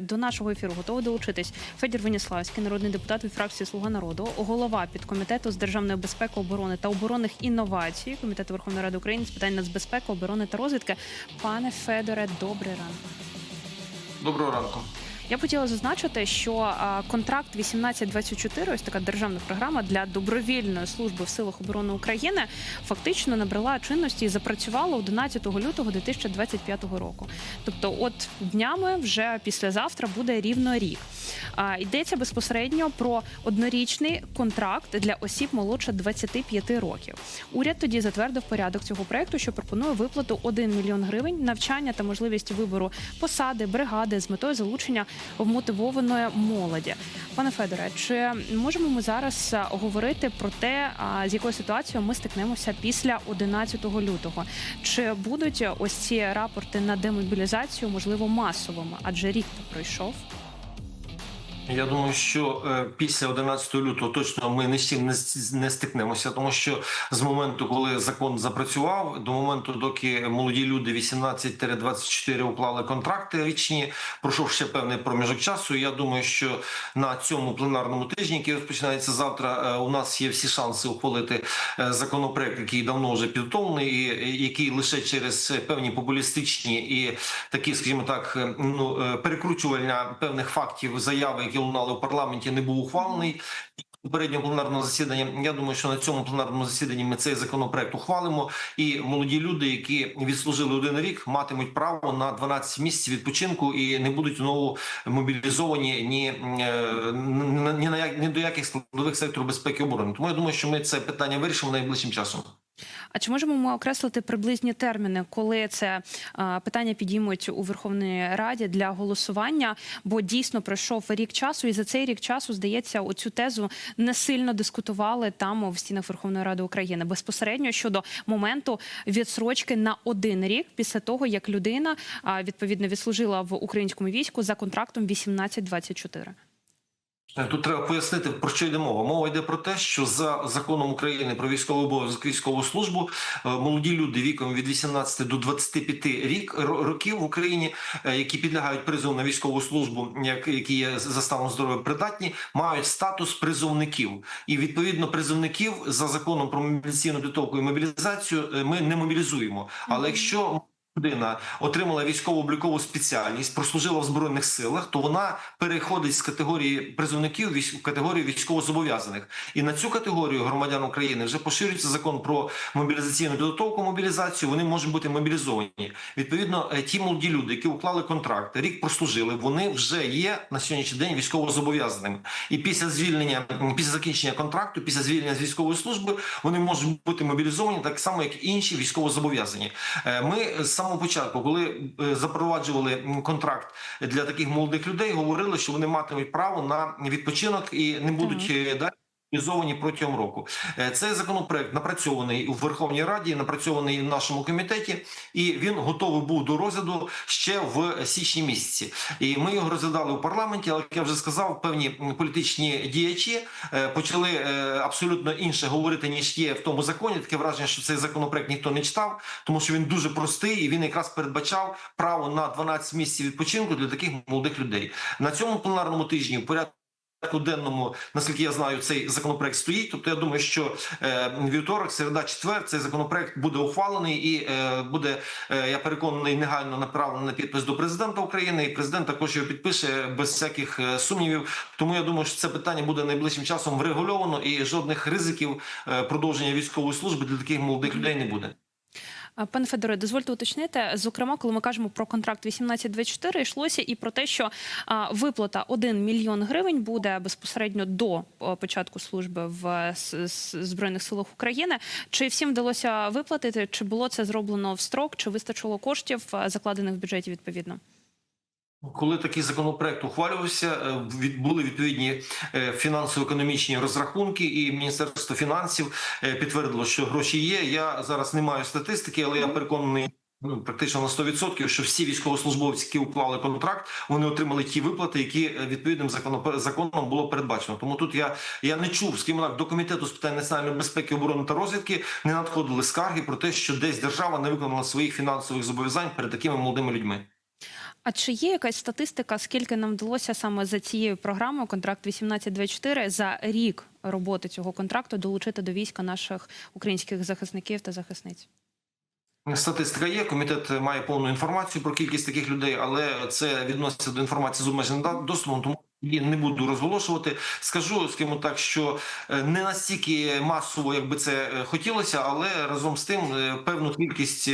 До нашого ефіру готовий долучитись Федір Веніславський, народний депутат від фракції Слуга народу, голова підкомітету з державної безпеки, оборони та оборонних інновацій Комітету Верховної Ради України з питань нацбезпеки, оборони та розвідки. Пане Федоре, добрий ранок. Доброго ранку. Я б хотіла зазначити, що контракт контракт 1824, ось така державна програма для добровільної служби в силах оборони України, фактично набрала чинності і запрацювала 11 лютого 2025 року. Тобто, от днями вже післязавтра буде рівно рік. Йдеться безпосередньо про однорічний контракт для осіб молодше 25 років. Уряд тоді затвердив порядок цього проекту, що пропонує виплату 1 мільйон гривень, навчання та можливість вибору посади, бригади з метою залучення вмотивованої молоді. Пане Федоре, чи можемо ми зараз говорити про те, з якою ситуацією ми стикнемося після 11 лютого? Чи будуть ось ці рапорти на демобілізацію можливо масовими? Адже рік пройшов. Я думаю, що е, після 11 лютого точно ми не, с- не стикнемося, тому що з моменту, коли закон запрацював, до моменту, доки молоді люди 18-24 уклали контракти річні, пройшов ще певний проміжок часу. Я думаю, що на цьому пленарному тижні, який розпочинається завтра, е, у нас є всі шанси ухвалити е, законопроект, який давно вже підготовлений, і який лише через певні популістичні і такі, скажімо так, ну перекручування певних фактів заяви, які лунали в парламенті, не був ухвалений. Попереднього пленарного засідання. Я думаю, що на цьому пленарному засіданні ми цей законопроект ухвалимо, і молоді люди, які відслужили один рік, матимуть право на 12 місяців відпочинку і не будуть знову мобілізовані ні, е, ні на як ні до яких складових сектору безпеки оборони. Тому я думаю, що ми це питання вирішимо найближчим часом. А чи можемо ми окреслити приблизні терміни, коли це питання підіймуть у Верховній Раді для голосування? Бо дійсно пройшов рік часу, і за цей рік часу здається, оцю тезу не сильно дискутували там в стінах Верховної Ради України безпосередньо щодо моменту відсрочки на один рік після того, як людина відповідно відслужила в українському війську за контрактом 1824. Тут треба пояснити про що йде мова. Мова йде про те, що за законом України про військовий обов'язок військову службу е, молоді люди віком від 18 до 25 рік років в Україні, е, які підлягають призову на військову службу, як які є за станом здоров'я придатні, мають статус призовників. І відповідно призовників за законом про мобілізаційну підготовку і мобілізацію е, ми не мобілізуємо. Але якщо людина отримала військово-облікову спеціальність, прослужила в збройних силах, то вона переходить з категорії призовників в категорію військовозобов'язаних. І на цю категорію громадян України вже поширюється закон про мобілізаційну підготовку, мобілізацію. Вони можуть бути мобілізовані. Відповідно, е, ті молоді люди, які уклали контракт, рік прослужили, вони вже є на сьогоднішній день військовозобов'язаними. І після звільнення, після закінчення контракту, після звільнення з військової служби, вони можуть бути мобілізовані так само, як і інші військовозобов'язані. Е, Ми з самого початку, коли е, запроваджували контракт для таких молодих людей, говорили, що вони матимуть право на відпочинок і не будуть е, далі. Мобілізовані протягом року Е, цей законопроект напрацьований у Верховній Раді, напрацьований в нашому комітеті, і він готовий був до розгляду ще в січні місяці. І ми його розглядали у парламенті. Але як я вже сказав, певні політичні діячі е, почали е, абсолютно інше говорити ніж є в тому законі. Таке враження, що цей законопроект ніхто не читав, тому що він дуже простий і він якраз передбачав право на 12 місяців відпочинку для таких молодих людей на цьому пленарному тижні. В порядку денному, наскільки я знаю, цей законопроект стоїть. Тобто, я думаю, що е, вівторок, середа, четвер цей законопроект буде ухвалений і е, буде, е, я переконаний, негайно направлений на підпис до президента України. І президент також його підпише без всяких сумнівів. Тому я думаю, що це питання буде найближчим часом врегульовано і жодних ризиків продовження військової служби для таких молодих людей не буде. Пане Федоре, дозвольте уточнити. Зокрема, коли ми кажемо про контракт 1824, йшлося і про те, що виплата 1 мільйон гривень буде безпосередньо до початку служби в збройних силах України. Чи всім вдалося виплатити? Чи було це зроблено в строк? Чи вистачило коштів закладених в бюджеті відповідно? Коли такий законопроект ухвалювався, е, були відповідні е, фінансово-економічні розрахунки, і Міністерство фінансів е, підтвердило, що гроші є. Я зараз не маю статистики, але я переконаний. Ну, практично на 100%, що всі військовослужбовці, які уклали контракт, вони отримали ті виплати, які відповідним законом, законом було передбачено. Тому тут я, я не чув, скажімо так, до комітету з питань національної безпеки, оборони та розвідки не надходили скарги про те, що десь держава не виконала своїх фінансових зобов'язань перед такими молодими людьми. А чи є якась статистика, скільки нам вдалося саме за цією програмою контракт 1824 за рік роботи цього контракту долучити до війська наших українських захисників та захисниць? Статистика є. Комітет має повну інформацію про кількість таких людей, але це відноситься до інформації з обмеженим доступом, тому її не буду розголошувати. Скажу скажімо так, що е, не настільки масово, як би це е, хотілося, але разом з тим е, певну кількість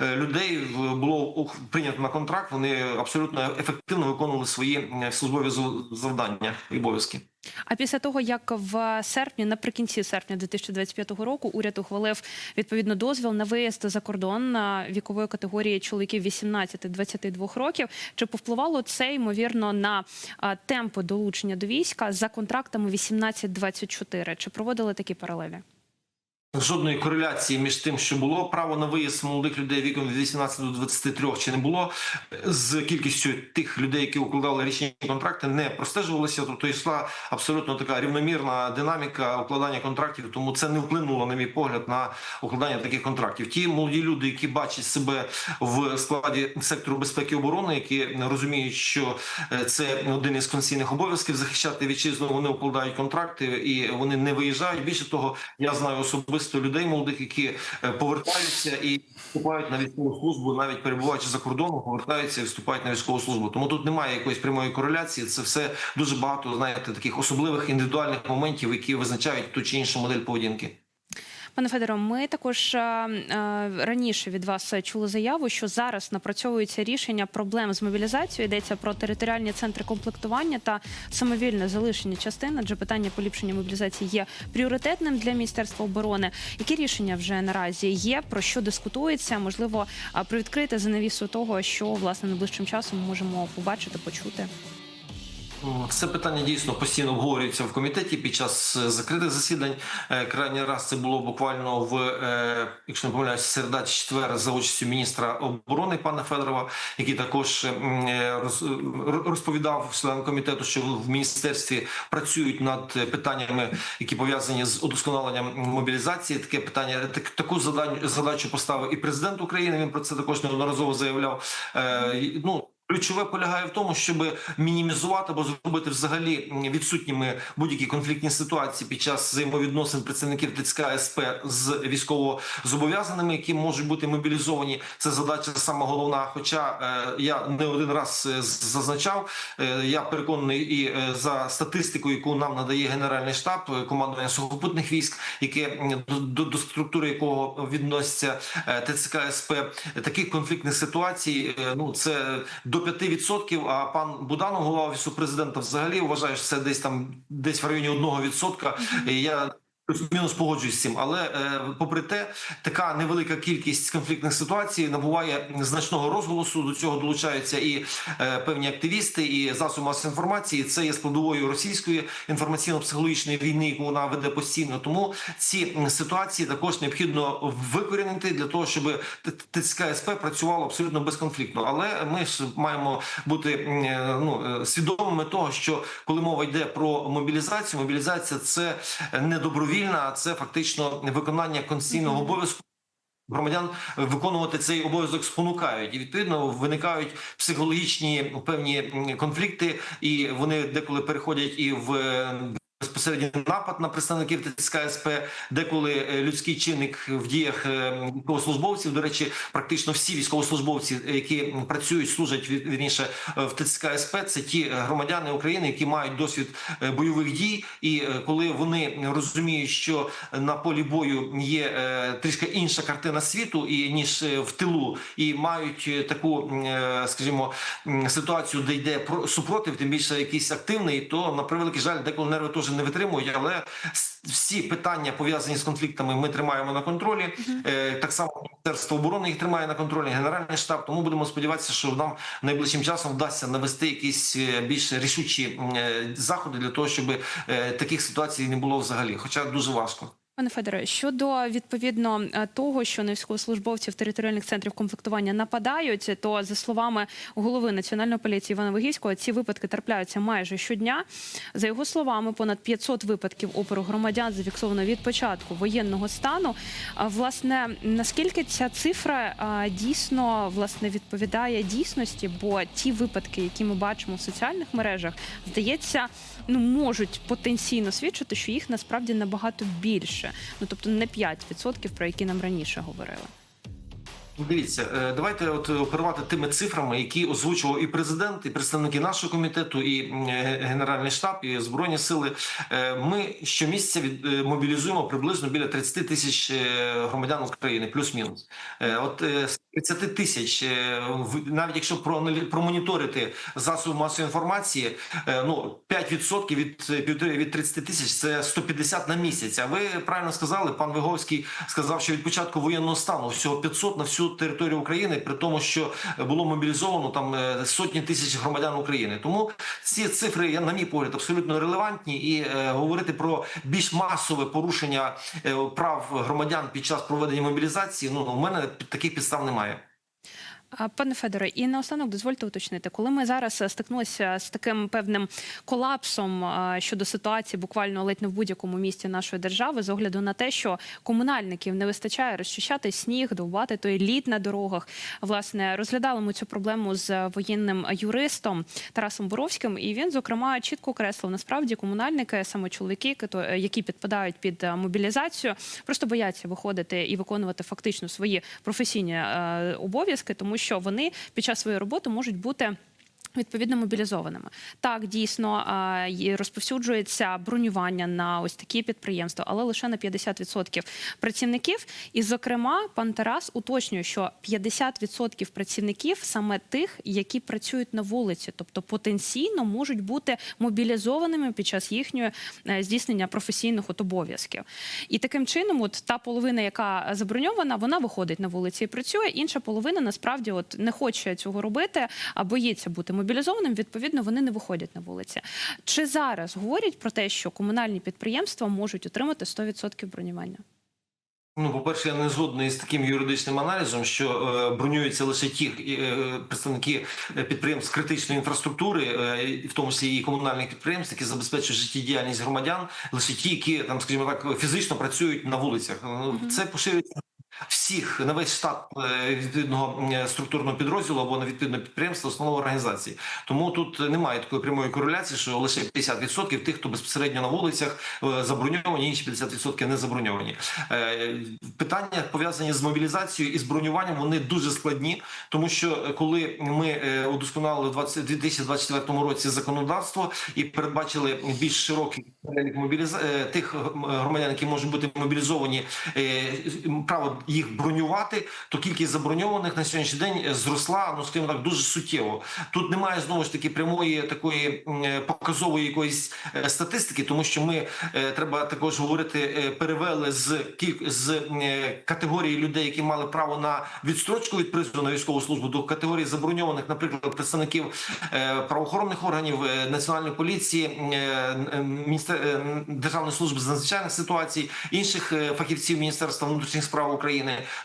людей було прийнято на контракт. Вони абсолютно ефективно виконували свої службові завдання і обов'язки. А після того, як в серпні, наприкінці серпня 2025 року, уряд ухвалив відповідно дозвіл на виїзд за кордон вікової категорії чоловіків 18-22 років, чи повпливало це ймовірно на темпи долучення до війська за контрактами 18-24? Чи проводили такі паралелі? Жодної кореляції між тим, що було право на виїзд молодих людей віком від 18 до 23, чи не було з кількістю тих людей, які укладали річні контракти, не простежувалося. Тобто йшла абсолютно така рівномірна динаміка укладання контрактів. Тому це не вплинуло, на мій погляд, на укладання таких контрактів. Ті молоді люди, які бачать себе в складі сектору безпеки і оборони, які розуміють, що е, це один із конституційних обов'язків захищати вітчизну. Вони укладають контракти і вони не виїжджають. Більше того, я знаю особисто людей молодих, які е, повертаються і вступають на військову службу, навіть перебуваючи за кордоном, повертаються і вступають на військову службу. Тому тут немає якоїсь прямої кореляції. Це все дуже багато знаєте таких особливих індивідуальних моментів, які визначають ту чи іншу модель поведінки. Пане Федоро, ми також е, е, раніше від вас чули заяву, що зараз напрацьовується рішення проблем з мобілізацією. Йдеться про територіальні центри комплектування та самовільне залишення частин, адже питання поліпшення мобілізації є пріоритетним для міністерства оборони. Які рішення вже наразі є? Про що дискутується? Можливо, а, привідкрити занавісу того, що власне найближчим часом можемо побачити, почути. Це питання дійсно постійно обговорюється в комітеті під час е, закритих засідань. Е, Крайній раз це було буквально в, е, якщо не помиляюсь, середа чи четвер за участю міністра оборони пана Федорова, який також розповідав членам комітету, що в міністерстві працюють над питаннями, які пов'язані з удосконаленням мобілізації. Таке питання так, таку задачу, поставив і президент України. Він про це також неодноразово заявляв. Ну Ключове полягає в тому, щоб мінімізувати або зробити взагалі відсутніми будь-які конфліктні ситуації під час взаємовідносин представників ТЦК СП з військовозобов'язаними, які можуть бути мобілізовані. Це задача саме головна. Хоча е, я не один раз е, зазначав, е, я переконаний і е, за статистикою, яку нам надає Генеральний штаб е, командування сухопутних військ, яке до, до, структури якого відноситься ТЦК СП, таких конфліктних ситуацій. е, Ну це до 5%, А пан Буданов, голова офісу президента, взагалі вважає, що це десь там десь в районі 1%. І Я Мінус погоджуюсь з цим, але е, попри те, така невелика кількість конфліктних ситуацій набуває значного розголосу. До цього долучаються і е, певні активісти, і засоби масової інформації. Це є складовою російської інформаційно-психологічної війни, яку вона веде постійно. Тому ці ситуації також необхідно викорінити для того, щоб ТЦК СП працювало абсолютно безконфліктно. Але ми ж маємо бути е, ну свідомими того, що коли мова йде про мобілізацію, мобілізація це не добровільна, а це фактично виконання конституційного обов'язку. Громадян виконувати цей обов'язок спонукають, і відповідно виникають психологічні певні конфлікти, і вони деколи переходять і в безпосередній напад на представників ТЦК СП, деколи е, людський чинник в діях е, військовослужбовців. До речі, практично всі військовослужбовці, які працюють, служать вірніше е, в ТЦК СП, це ті громадяни України, які мають досвід бойових дій, і коли вони розуміють, що на полі бою є трішки інша картина світу, і ніж в тилу, і мають таку, скажімо, ситуацію, де йде про супротив, тим більше якийсь активний, то на превеликий жаль, деколи нерви теж не витримують. Але всі питання пов'язані з конфліктами, ми тримаємо на контролі. Е, Так само міністерство оборони їх тримає на контролі, генеральний штаб. Тому будемо сподіватися, що нам найближчим часом вдасться навести якісь е, більш рішучі е, заходи для того, щоб таких ситуацій не було взагалі. Хоча дуже важко. Пане Федоре, щодо відповідно е, того, що на військовослужбовців територіальних центрів комплектування нападають, то за словами голови національної поліції Івана Вигійського, ці випадки трапляються майже щодня. За його словами, понад 500 випадків опору громадян зафіксовано від початку воєнного стану. Власне, наскільки ця цифра дійсно власне відповідає дійсності? Бо ті випадки, які ми бачимо в соціальних мережах, здається, ну можуть потенційно свідчити, що їх насправді набагато більше. Ну тобто не 5%, про які нам раніше говорили. Дивіться, е, давайте от оперувати тими цифрами, які озвучував і президент, і представники нашого комітету, і е, генеральний штаб, і збройні сили. Е, Ми щомісяця від- мобілізуємо приблизно біля 30 тисяч громадян України, плюс-мінус. От 30 тисяч, е, навіть якщо промоніторити засоби масової інформації, е, ну 5% від е, від 30 тисяч це 150 на місяць. А ви правильно сказали, пан Виговський сказав, що від початку воєнного стану всього 500 на всю територію України, при тому, що було мобілізовано там сотні тисяч громадян України. Тому ці цифри, я на мій погляд, абсолютно релевантні, і говорити про більш масове порушення прав громадян під час проведення мобілізації. Ну у мене таких підстав немає. А, Пане Федоре, і наостанок дозвольте уточнити, коли ми зараз е, стикнулися з таким певним колапсом е, щодо ситуації, буквально ледь не в будь-якому місті нашої держави, з огляду на те, що комунальників не вистачає розчищати сніг, довбати той лід на дорогах. Власне, розглядали ми цю проблему з воєнним юристом Тарасом Боровським, і він зокрема чітко окреслив насправді комунальники, саме чоловіки, кото- які підпадають під е, мобілізацію, просто бояться виходити і виконувати фактично свої професійні е, обов'язки, тому що вони під час своєї роботи можуть бути. Відповідно мобілізованими так дійсно розповсюджується бронювання на ось такі підприємства, але лише на 50% працівників. І, зокрема, пан Тарас уточнює, що 50% працівників саме тих, які працюють на вулиці, тобто потенційно можуть бути мобілізованими під час їхнього е, здійснення професійних от обов'язків. І таким чином, от та половина, яка заброньована, вона виходить на вулиці і працює. Інша половина насправді от не хоче цього робити, а боїться бути мобілізованим. Відповідно, вони не виходять на вулиці. Чи зараз говорять про те, що комунальні підприємства можуть отримати 100% бронювання? Ну, по-перше, я не згодний з таким юридичним аналізом, що е, бронюються лише ті е, представники е, підприємств критичної інфраструктури, е, в тому числі і комунальних підприємств, які забезпечують життєдіяльність громадян, лише ті, які там, скажімо так, фізично працюють на вулицях. Ну, Це поширюється. Всіх на весь штат е, відповідного е, структурного підрозділу або на відповідне підприємство основної організації. Тому тут немає такої прямої кореляції, що лише 50% тих, хто безпосередньо на вулицях е, заброньовані, інші 50% не заброньовані. Питання пов'язані з мобілізацією і з. Вони дуже складні, тому що коли ми удосконалили в 20 2024 році законодавство і передбачили більш широкий перелік мобіліза... тих громадян, які можуть бути мобілізовані, право їх бронювати, то кількість заброньованих на сьогоднішній день е, зросла, ну скажімо так, дуже суттєво. Тут немає знову ж таки прямої такої е, показової якоїсь е, статистики, тому що ми треба також говорити, перевели з кіль... з категорії людей, які мали право на відстрочку від призову на військову службу, до категорії заброньованих, наприклад, представників правоохоронних органів, національної поліції, міністер... державної служби з надзвичайних ситуацій, інших фахівців Міністерства внутрішніх справ України.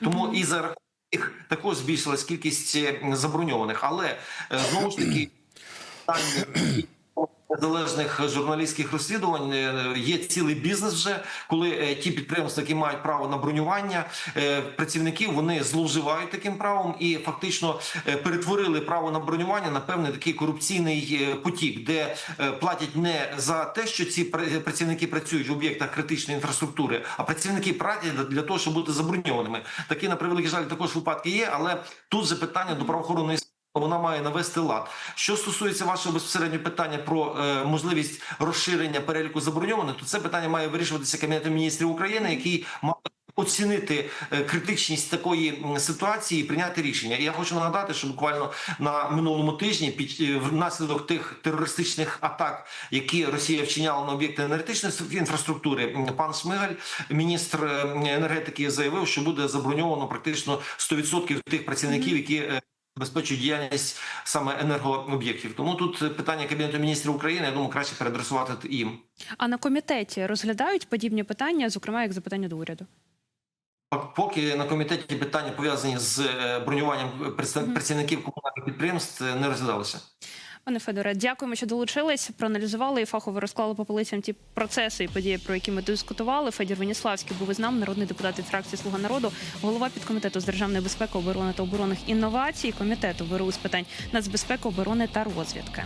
Тому і за рахунок їх також збільшилась кількість е, заброньованих, але е, знову ж таки незалежних журналістських розслідувань е, є цілий бізнес вже, коли е, ті підприємства, які мають право на бронювання е, працівників, вони зловживають таким правом і фактично перетворили право на бронювання на певний такий корупційний потік, де платять не за те, що ці працівники працюють в об'єктах критичної інфраструктури, а працівники платять для того, щоб бути заброньованими. Такі на превеликий жаль також випадки є, але тут же питання до правоохоронної вона має навести лад. Що стосується вашого безпосереднього питання про е, можливість розширення переліку заброньованих, то це питання має вирішуватися Кабінетом міністрів України, який має оцінити е, критичність такої ситуації і прийняти рішення. І я хочу нагадати, що буквально на минулому тижні під е, внаслідок тих терористичних атак, які Росія вчиняла на об'єкти енергетичної інфраструктури, пан Шмигаль, міністр е, енергетики, заявив, що буде заброньовано практично 100% тих працівників, які забезпечують діяльність саме енергооб'єктів. Тому тут питання Кабінету міністрів України, я думаю, краще переадресувати їм. А на комітеті розглядають подібні питання, зокрема як запитання до уряду. Поки на комітеті питання пов'язані з е, бронюванням представників комунальних підприємств е, не розглядалися. Пане Федоре, дякуємо, що долучились. Проаналізували і фахово розклали по полицям ті процеси і події, про які ми дискутували. Федір Веніславський був із нами, народний депутат від фракції Слуга народу, голова підкомітету з державної безпеки, оборони та оборонних інновацій, комітету ВРУ з питань нацбезпеки, оборони та розвідки.